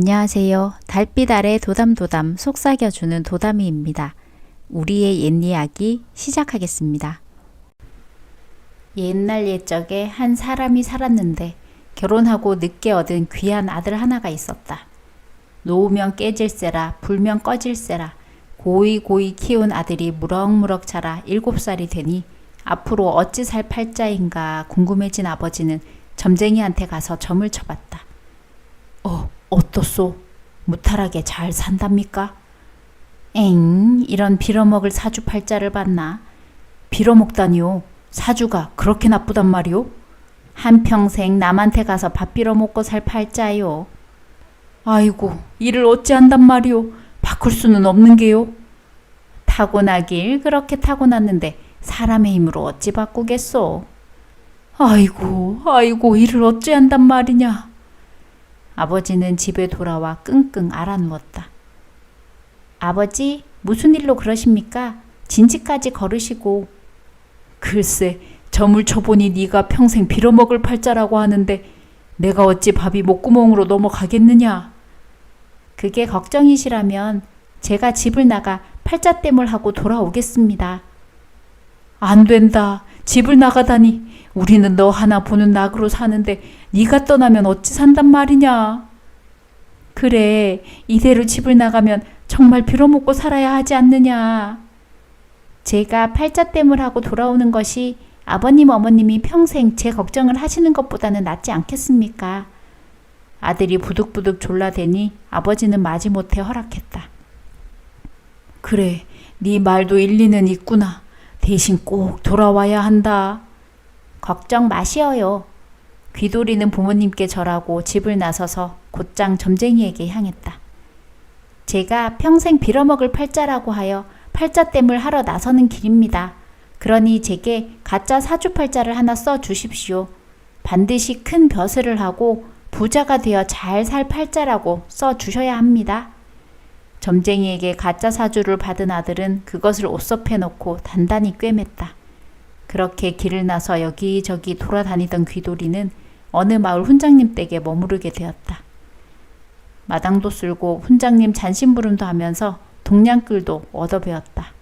안녕하세요. 달빛 아래 도담도담 속삭여주는 도담이입니다. 우리의 옛 이야기 시작하겠습니다. 옛날 옛적에 한 사람이 살았는데 결혼하고 늦게 얻은 귀한 아들 하나가 있었다. 놓으면 깨질세라 불면 꺼질세라 고이 고이 키운 아들이 무럭무럭 자라 일곱 살이 되니 앞으로 어찌 살 팔자인가 궁금해진 아버지는 점쟁이한테 가서 점을 쳐봤다. 어, 어떻소? 무탈하게 잘 산답니까? 엥, 이런 빌어먹을 사주 팔자를 봤나? 빌어먹다니요. 사주가 그렇게 나쁘단 말이오? 한평생 남한테 가서 밥 빌어먹고 살 팔자요. 아이고, 일을 어찌한단 말이오. 바꿀 수는 없는 게요. 타고나길 그렇게 타고났는데 사람의 힘으로 어찌 바꾸겠소? 아이고, 아이고, 일을 어찌한단 말이냐. 아버지는 집에 돌아와 끙끙 앓아누웠다. 아버지, 무슨 일로 그러십니까? 진지까지 걸으시고. 글쎄, 점을 쳐보니 네가 평생 빌어먹을 팔자라고 하는데 내가 어찌 밥이 목구멍으로 넘어가겠느냐? 그게 걱정이시라면 제가 집을 나가 팔자땜을 하고 돌아오겠습니다. 안 된다. 집을 나가다니. 우리는 너 하나 보는 낙으로 사는데 네가 떠나면 어찌 산단 말이냐. 그래. 이대로 집을 나가면 정말 빌어먹고 살아야 하지 않느냐. 제가 팔자땜을 하고 돌아오는 것이 아버님 어머님이 평생 제 걱정을 하시는 것보다는 낫지 않겠습니까? 아들이 부득부득 졸라대니 아버지는 마지못해 허락했다. 그래, 네 말도 일리는 있구나. 대신 꼭 돌아와야 한다. 걱정 마시어요. 귀돌이는 부모님께 절하고 집을 나서서 곧장 점쟁이에게 향했다. 제가 평생 빌어먹을 팔자라고 하여 팔자땜을 하러 나서는 길입니다. 그러니 제게 가짜 사주팔자를 하나 써 주십시오. 반드시 큰 벼슬을 하고 부자가 되어 잘 살 팔자라고 써 주셔야 합니다. 점쟁이에게 가짜 사주를 받은 아들은 그것을 옷섭해 놓고 단단히 꿰맸다. 그렇게 길을 나서 여기저기 돌아다니던 귀돌이는 어느 마을 훈장님 댁에 머무르게 되었다. 마당도 쓸고 훈장님 잔심부름도 하면서 동냥끌도 얻어배웠다.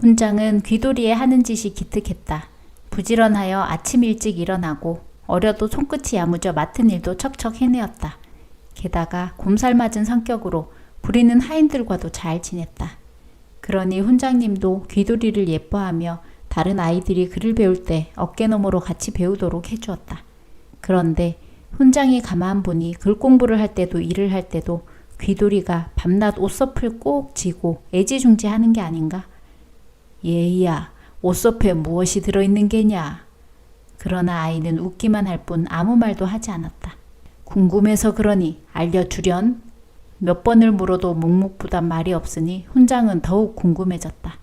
훈장은 귀돌이의 하는 짓이 기특했다. 부지런하여 아침 일찍 일어나고 어려도 손끝이 야무져 맡은 일도 척척 해내었다. 게다가 곰살 맞은 성격으로 부리는 하인들과도 잘 지냈다. 그러니 훈장님도 귀돌이를 예뻐하며 다른 아이들이 글을 배울 때 어깨너머로 같이 배우도록 해주었다. 그런데 훈장이 가만 보니 글 공부를 할 때도 일을 할 때도 귀돌이가 밤낮 옷섭을 꼭 지고 애지중지하는 게 아닌가? 예이야, 옷섭에 무엇이 들어있는 게냐? 그러나 아이는 웃기만 할 뿐 아무 말도 하지 않았다. 궁금해서 그러니 알려주련? 몇 번을 물어도 묵묵부단 말이 없으니 훈장은 더욱 궁금해졌다.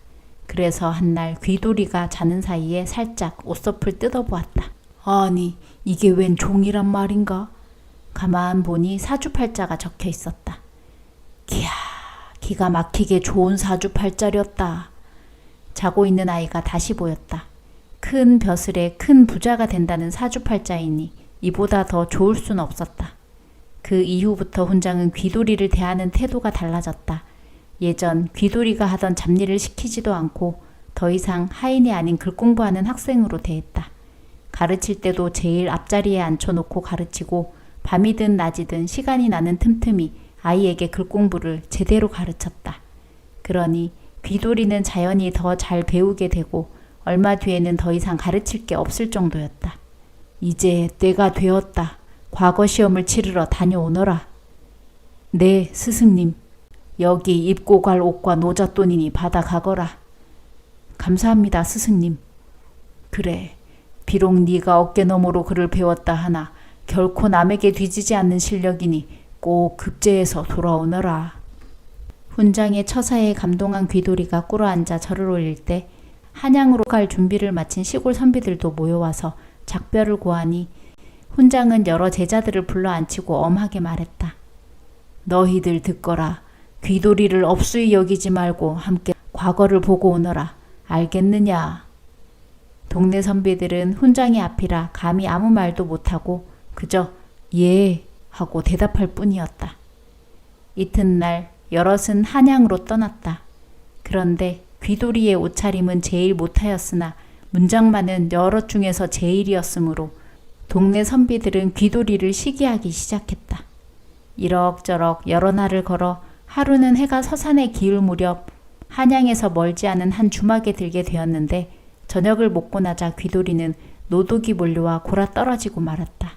그래서 한날 귀돌이가 자는 사이에 살짝 옷섭을 뜯어보았다. 아니, 이게 웬 종이란 말인가? 가만 보니 사주팔자가 적혀 있었다. 기야, 기가 막히게 좋은 사주팔자였다. 자고 있는 아이가 다시 보였다. 큰 벼슬에 큰 부자가 된다는 사주팔자이니 이보다 더 좋을 순 없었다. 그 이후부터 훈장은 귀돌이를 대하는 태도가 달라졌다. 예전 귀돌이가 하던 잡일을 시키지도 않고 더 이상 하인이 아닌 글 공부하는 학생으로 대했다. 가르칠 때도 제일 앞자리에 앉혀놓고 가르치고 밤이든 낮이든 시간이 나는 틈틈이 아이에게 글 공부를 제대로 가르쳤다. 그러니 귀돌이는 자연히 더 잘 배우게 되고 얼마 뒤에는 더 이상 가르칠 게 없을 정도였다. 이제 때가 되었다. 과거 시험을 치르러 다녀오너라. 네, 스승님. 여기 입고 갈 옷과 노잣돈이니 받아 가거라. 감사합니다, 스승님. 그래, 비록 네가 어깨너머로 글을 배웠다 하나 결코 남에게 뒤지지 않는 실력이니 꼭 급제해서 돌아오너라. 훈장의 처사에 감동한 귀돌이가 꿇어앉아 절을 올릴 때 한양으로 갈 준비를 마친 시골 선비들도 모여와서 작별을 고하니 훈장은 여러 제자들을 불러 앉히고 엄하게 말했다. 너희들 듣거라. 귀돌이를 업수히 여기지 말고 함께 과거를 보고 오너라. 알겠느냐? 동네 선비들은 훈장의 앞이라 감히 아무 말도 못하고 그저 예 하고 대답할 뿐이었다. 이튿날 여럿은 한양으로 떠났다. 그런데 귀돌이의 옷차림은 제일 못하였으나 문장만은 여럿 중에서 제일이었으므로 동네 선비들은 귀돌이를 시기하기 시작했다. 이럭저럭 여러 날을 걸어 하루는 해가 서산에 기울 무렵 한양에서 멀지 않은 한 주막에 들게 되었는데 저녁을 먹고 나자 귀돌이는 노독이 몰려와 골아 떨어지고 말았다.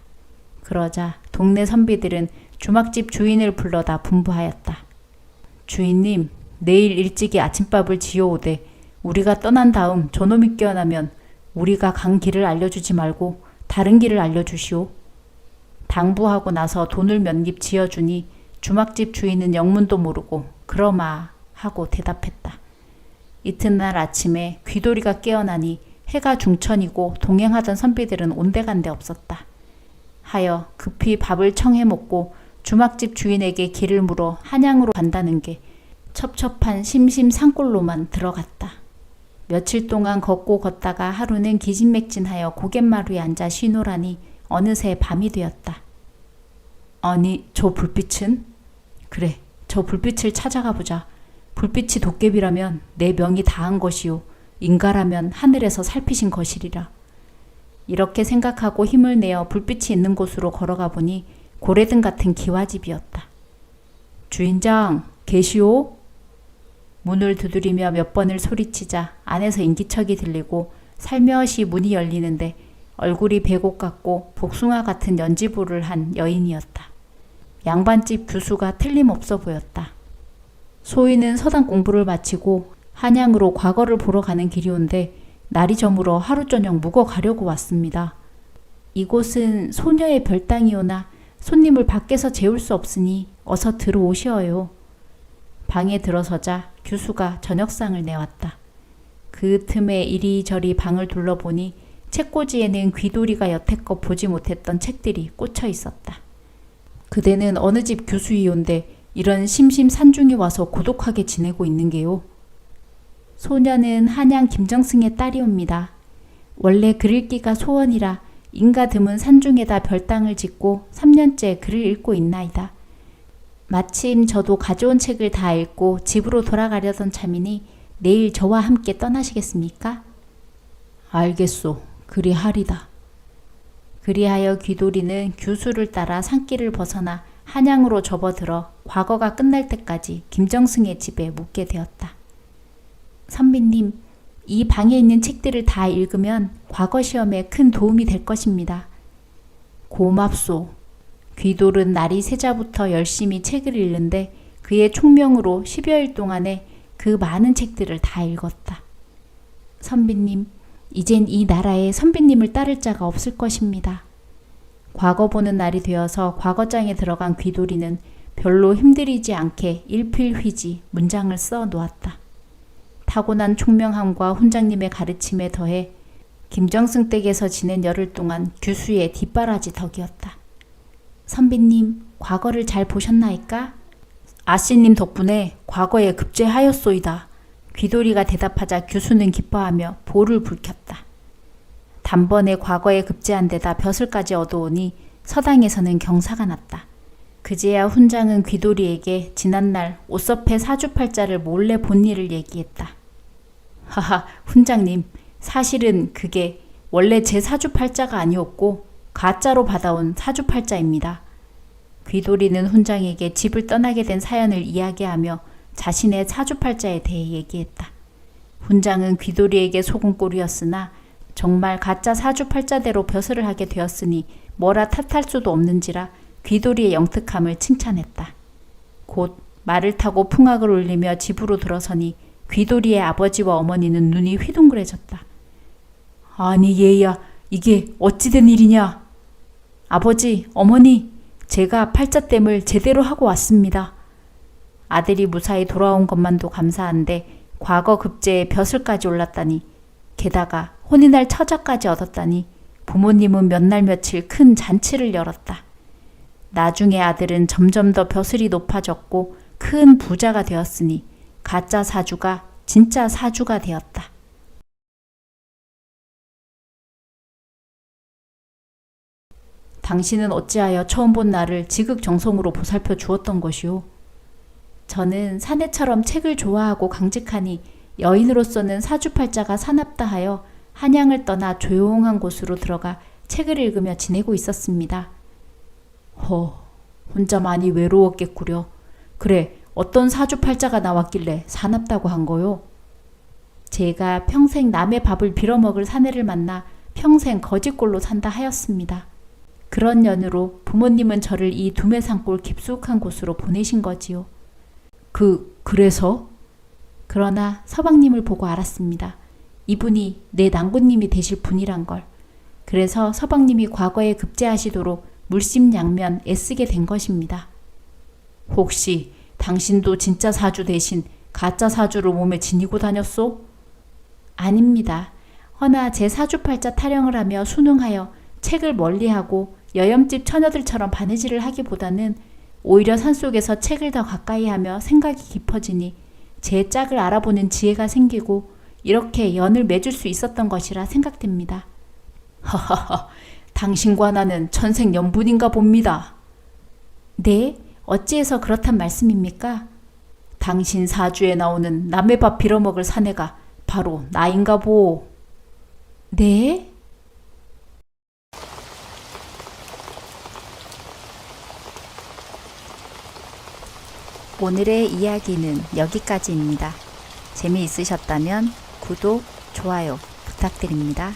그러자 동네 선비들은 주막집 주인을 불러다 분부하였다. 주인님, 내일 일찍이 아침밥을 지어오되 우리가 떠난 다음 저놈이 깨어나면 우리가 간 길을 알려주지 말고 다른 길을 알려주시오. 당부하고 나서 돈을 몇입 지어주니 주막집 주인은 영문도 모르고 그러마 하고 대답했다. 이튿날 아침에 귀돌이가 깨어나니 해가 중천이고 동행하던 선비들은 온데간데 없었다. 하여 급히 밥을 청해 먹고 주막집 주인에게 길을 물어 한양으로 간다는 게 첩첩한 심심산골로만 들어갔다. 며칠 동안 걷고 걷다가 하루는 기진맥진하여 고갯마루에 앉아 쉬노라니 어느새 밤이 되었다. 아니, 저 불빛은? 그래, 저 불빛을 찾아가 보자. 불빛이 도깨비라면 내 명이 다한 것이요. 인가라면 하늘에서 살피신 것이리라. 이렇게 생각하고 힘을 내어 불빛이 있는 곳으로 걸어가 보니 고래등 같은 기와집이었다. 주인장, 계시오? 문을 두드리며 몇 번을 소리치자 안에서 인기척이 들리고 살며시 문이 열리는데 얼굴이 배곡 같고 복숭아 같은 연지부를 한 여인이었다. 양반집 교수가 틀림없어 보였다. 소인은 서당 공부를 마치고 한양으로 과거를 보러 가는 길이온데 날이 저물어 하루 저녁 묵어 가려고 왔습니다. 이곳은 소녀의 별당이오나 손님을 밖에서 재울 수 없으니 어서 들어오시어요. 방에 들어서자 규수가 저녁상을 내왔다. 그 틈에 이리저리 방을 둘러보니 책꽂이에는 귀돌이가 여태껏 보지 못했던 책들이 꽂혀 있었다. 그대는 어느 집 교수이온데 이런 심심산중에 와서 고독하게 지내고 있는 게요. 소녀는 한양 김정승의 딸이옵니다. 원래 글 읽기가 소원이라 인가 드문 산중에다 별당을 짓고 3년째 글을 읽고 있나이다. 마침 저도 가져온 책을 다 읽고 집으로 돌아가려던 참이니 내일 저와 함께 떠나시겠습니까? 알겠소. 그리 하리다. 그리하여 귀돌이는 규수를 따라 산길을 벗어나 한양으로 접어들어 과거가 끝날 때까지 김정승의 집에 묵게 되었다. 선비님, 이 방에 있는 책들을 다 읽으면 과거 시험에 큰 도움이 될 것입니다. 고맙소. 귀돌은 날이 새자부터 열심히 책을 읽는데 그의 총명으로 10여일 동안에 그 많은 책들을 다 읽었다. 선비님, 이젠 이 나라에 선비님을 따를 자가 없을 것입니다. 과거 보는 날이 되어서 과거장에 들어간 귀돌이는 별로 힘들이지 않게 일필휘지 문장을 써 놓았다. 타고난 총명함과 훈장님의 가르침에 더해 김정승 댁에서 지낸 열흘 동안 규수의 뒷바라지 덕이었다. 선비님, 과거를 잘 보셨나이까? 아씨님 덕분에 과거에 급제하였소이다. 귀돌이가 대답하자 규수는 기뻐하며 볼을 붉혔다. 단번에 과거에 급제한 데다 벼슬까지 얻어오니 서당에서는 경사가 났다. 그제야 훈장은 귀돌이에게 지난날 오섭회 사주팔자를 몰래 본 일을 얘기했다. 하하, 훈장님, 사실은 그게 원래 제 사주팔자가 아니었고 가짜로 받아온 사주팔자입니다. 귀돌이는 훈장에게 집을 떠나게 된 사연을 이야기하며 자신의 사주팔자에 대해 얘기했다. 훈장은 귀돌이에게 속은 꼴이었으나 정말 가짜 사주팔자대로 벼슬을 하게 되었으니 뭐라 탓할 수도 없는지라 귀돌이의 영특함을 칭찬했다. 곧 말을 타고 풍악을 울리며 집으로 들어서니 귀돌이의 아버지와 어머니는 눈이 휘둥그레졌다. 아니 얘야 이게 어찌된 일이냐? 아버지, 어머니, 제가 팔자댐을 제대로 하고 왔습니다. 아들이 무사히 돌아온 것만도 감사한데 과거 급제에 벼슬까지 올랐다니 게다가 혼인할 처자까지 얻었다니 부모님은 몇 날 며칠 큰 잔치를 열었다. 나중에 아들은 점점 더 벼슬이 높아졌고 큰 부자가 되었으니 가짜 사주가 진짜 사주가 되었다. 당신은 어찌하여 처음 본 나를 지극정성으로 보살펴 주었던 것이오? 저는 사내처럼 책을 좋아하고 강직하니 여인으로서는 사주팔자가 사납다 하여 한양을 떠나 조용한 곳으로 들어가 책을 읽으며 지내고 있었습니다. 허, 혼자 많이 외로웠겠구려. 그래, 어떤 사주팔자가 나왔길래 사납다고 한 거요? 제가 평생 남의 밥을 빌어먹을 사내를 만나 평생 거짓골로 산다 하였습니다. 그런 연유로 부모님은 저를 이 두메산골 깊숙한 곳으로 보내신 거지요. 그, 그래서? 그러나 서방님을 보고 알았습니다. 이분이 내 낭군님이 되실 분이란 걸. 그래서 서방님이 과거에 급제하시도록 물심양면 애쓰게 된 것입니다. 혹시 당신도 진짜 사주 대신 가짜 사주를 몸에 지니고 다녔소? 아닙니다. 허나 제 사주팔자 타령을 하며 순응하여 책을 멀리하고 여염집 처녀들처럼 바느질을 하기보다는 오히려 산속에서 책을 더 가까이 하며 생각이 깊어지니 제 짝을 알아보는 지혜가 생기고 이렇게 연을 맺을 수 있었던 것이라 생각됩니다. 하하하, 당신과 나는 천생연분인가 봅니다. 네, 어찌해서 그렇단 말씀입니까? 당신 사주에 나오는 남의 밥 빌어먹을 사내가 바로 나인가 보. 네? 오늘의 이야기는 여기까지입니다. 재미있으셨다면 구독, 좋아요 부탁드립니다.